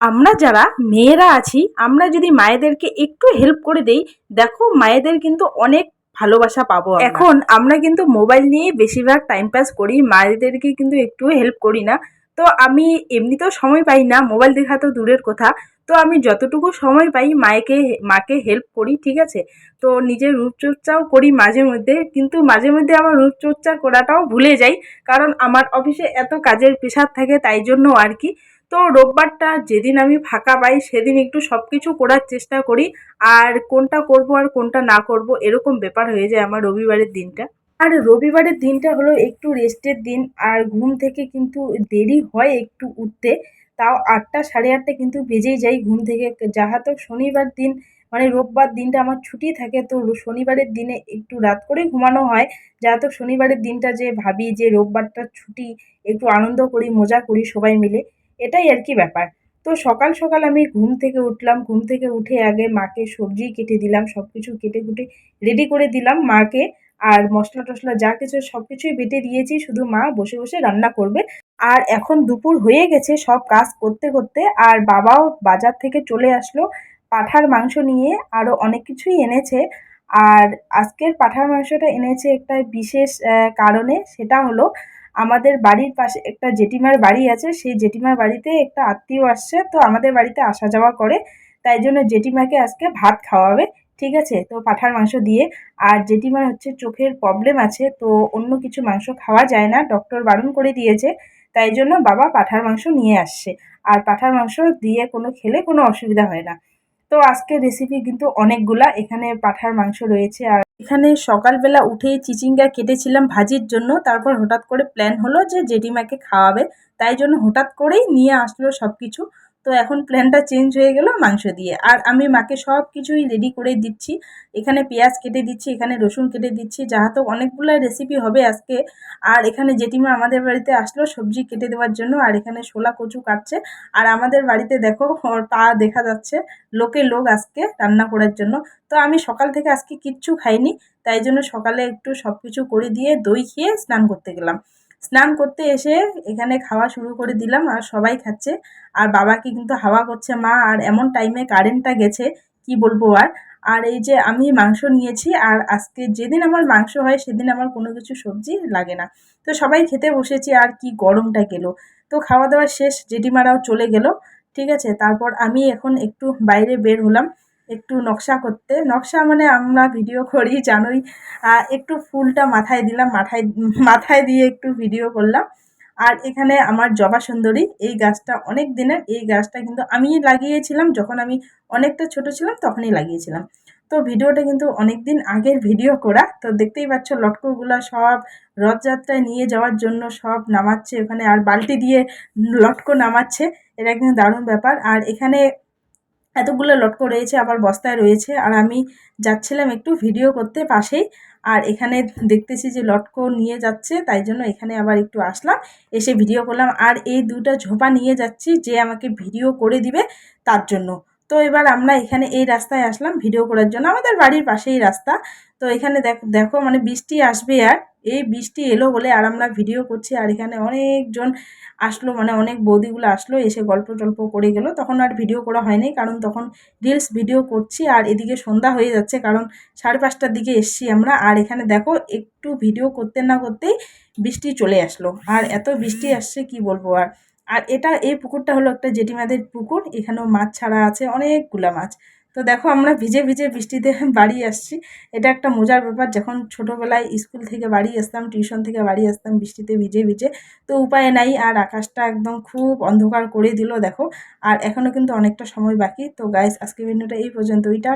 আমরা যারা মেয়েরা আছি, আমরা যদি মায়েদেরকে একটু হেল্প করে দেই, দেখো মায়েদের কিন্তু অনেক ভালোবাসা পাবো এখন আমরা কিন্তু মোবাইল নিয়ে বেশিরভাগ টাইম পাস করি, মায়েদেরকে কিন্তু একটু হেল্প করি না। তো আমি এমনিতেও সময় পাই না মোবাইল দেখা তো দূরের কথা। তো আমি যতটুকু সময় পাই মায়েকে, মাকে হেল্প করি, ঠিক আছে? তো নিজের রূপচর্চাও করি মাঝে মধ্যে, কিন্তু মাঝে মধ্যে আমার রূপচর্চা করাটাও ভুলে যাই, কারণ আমার অফিসে এত কাজের প্রেশার থাকে, তাই জন্য আর কি। তো রোববারটা যেদিন আমি ফাঁকা পাই, সেদিন একটু সব কিছু করার চেষ্টা করি। আর কোনটা করব আর কোনটা না করব, এরকম ব্যাপার হয়ে যায় আমার রবিবারের দিনটা। আর রবিবারের দিনটা হলো একটু রেস্টের দিন, আর ঘুম থেকে কিন্তু দেরি হয় একটু উঠতে। তাও আটটা সাড়ে আটটা কিন্তু বেজেই যাই ঘুম থেকে। যাহা তো শনিবার দিন মানে রোববার দিনটা আমার ছুটি থাকে, তো শনিবারের দিনে একটু রাত করে ঘুমানো হয়। যাহা তো শনিবারের দিনটা যে ভাবি যে রোববারটা ছুটি, একটু আনন্দ করি, মজা করি সবাই মিলে। এটাই আর কি ব্যাপার। তো সকাল সকাল আমি ঘুম থেকে উঠলাম, ঘুম থেকে উঠে আগে মাকে সবজি কেটে দিলাম সব কিছু কেটে কুটে রেডি করে দিলাম মাকে। আর মশলা টশলা যা কিছু সব কিছুই বেটে দিয়েছি, শুধু মা বসে বসে রান্না করবে। আর এখন দুপুর হয়ে গেছে সব কাজ করতে করতে। আর বাবাও বাজার থেকে চলে আসলো পাঠার মাংস নিয়ে আরও অনেক কিছুই এনেছে। আর আজকের পাঠার মাংসটা এনেছে একটা বিশেষ কারণে, সেটা হলো আমাদের বাড়ির পাশে একটা জেঠিমার বাড়ি আছে, সেই জেঠিমার বাড়িতে একটা আত্মীয় আসছে, তো আমাদের বাড়িতে আসা যাওয়া করে। তাই জন্য জেঠিমাকে আজকে ভাত খাওয়াবে, ঠিক আছে? তো পাঠার মাংস দিয়ে। আর জেঠিমার হচ্ছে চোখের প্রবলেম আছে, তো অন্য কিছু মাংস খাওয়া যায় না ডক্টর বারণ করে দিয়েছে। তাই জন্য বাবা পাঠার মাংস নিয়ে আসছে। আর পাঠার মাংস দিয়ে কোনো খেলে কোনো অসুবিধা হয় না। তো আজকে রেসিপি কিন্তু অনেকগুলা। এখানে পাঠার মাংস রয়েছে আর এখানে সকালবেলা উঠেই চিচিঙ্গা কেটেছিলাম ভাজির জন্য। তারপর হঠাৎ করে প্ল্যান হলো যে জেঠিমাকে খাওয়াবে। তাই জন্য হঠাৎ করেই নিয়ে আসলো সব কিছু তো এখন প্ল্যানটা চেঞ্জ হয়ে গেল মাংস দিয়ে। আর আমি মাকে সব কিছুই রেডি করে দিচ্ছি। এখানে পেঁয়াজ কেটে দিচ্ছি, এখানে রসুন কেটে দিচ্ছি যাহা তো অনেকগুলো রেসিপি হবে আজকে। আর এখানে জেঠিমা আমাদের বাড়িতে আসলো সবজি কেটে দেওয়ার জন্য, আর এখানে শোলা কচু কাটছে। আর আমাদের বাড়িতে দেখো পা দেখা যাচ্ছে, লোকে লোক আজকে রান্না করার জন্য। তো আমি সকাল থেকে আজকে কিচ্ছু খাইনি, তাই জন্য সকালে একটু সব কিছু করে দিয়ে দই খেয়ে স্নান করতে গেলাম। স্নান করতে এসে এখানে খাওয়া শুরু করে দিলাম আর সবাই খাচ্ছে। আর বাবাকে কিন্তু হাওয়া করছে, মা, আর এমন টাইমে কারেন্টটা গেছে, কি বলব আর? আর এই যে আমি মাংস নিয়েছি আর আজকে যেদিন আমার মাংস হয় সেদিন আমার কোনো কিছু সবজি লাগে না। তো সবাই খেতে বসেছি আর কি গরমটা গেল। তো খাওয়া দাওয়া শেষ, জেঠিমারাও চলে গেল, ঠিক আছে? তারপর আমি এখন একটু বাইরে বের হলাম। একটু নকশা করতে। নকশা মানে আমরা ভিডিও করি, জানোই। একটু ফুলটা মাথায় দিলাম, মাথায় মাথায় দিয়ে একটু ভিডিও করলাম। আর এখানে আমার জবা সুন্দরী এই গাছটা অনেক দিনের, এই গাছটা কিন্তু আমি লাগিয়েছিলাম, যখন আমি অনেকটা ছোট ছিলাম, তখনই লাগিয়েছিলাম। তো ভিডিওটা কিন্তু অনেক দিন আগের ভিডিও করা। তো দেখতেই পাচ্ছ, লটকোগুলো সব রথযাত্রায় নিয়ে যাওয়ার জন্য সব নামাচ্ছে, ওখানে আর বালতি দিয়ে লটকো নামাচ্ছে। এটা কিন্তু দারুণ ব্যাপার। আর এখানে এতগুলো লটকো রয়েছে, আবার বস্তায় রয়েছে। আর আমি যাচ্ছিলাম একটু ভিডিও করতে পাশেই। আর এখানে দেখতেছি যে লটকো নিয়ে যাচ্ছে, তাই জন্য এখানে আবার একটু আসলাম। এসে ভিডিও করলাম। আর এই দুটা ঝোপা নিয়ে যাচ্ছি, যে আমাকে ভিডিও করে দিবে তার জন্য। তো এবার আমরা এখানে এই রাস্তায় আসলাম ভিডিও করার জন্য। আমাদের বাড়ির পাশেই রাস্তা। তো এখানে দেখো দেখো মানে বৃষ্টি আসবে আর। এই বৃষ্টি এলো বলে আর আমরা ভিডিও করছি আর এখানে অনেকজন আসলো মানে অনেক বৌদিগুলো আসলো, এসে গল্প টল্প করে গেল। তখন আর ভিডিও করা হয়নি, কারণ তখন রিলস ভিডিও করছি আর এদিকে সন্ধ্যা হয়ে যাচ্ছে, কারণ সাড়ে পাঁচটার দিকে এসছি আমরা। আর এখানে দেখো, একটু ভিডিও করতে না করতেই বৃষ্টি চলে আসলো। আর এত বৃষ্টি আসছে, কি বলব আর? আর এটা, এই পুকুরটা হলো একটা জেঠিমাদের পুকুর, এখানেও মাছ ছাড়া আছে, অনেকগুলা মাছ। তো দেখো আমরা ভিজে ভিজে বৃষ্টিতে বাড়ি আসছি। এটা একটা মজার ব্যাপার, যখন ছোটোবেলায় স্কুল থেকে বাড়ি আসতাম, টিউশন থেকে বাড়ি আসতাম বৃষ্টিতে ভিজে ভিজে, তো উপায় নাই আর আকাশটা একদম খুব অন্ধকার করে দিল, দেখো। আর এখনও কিন্তু অনেকটা সময় বাকি। তো গাইস আজকে ভিডিওটা এই পর্যন্ত ওইটা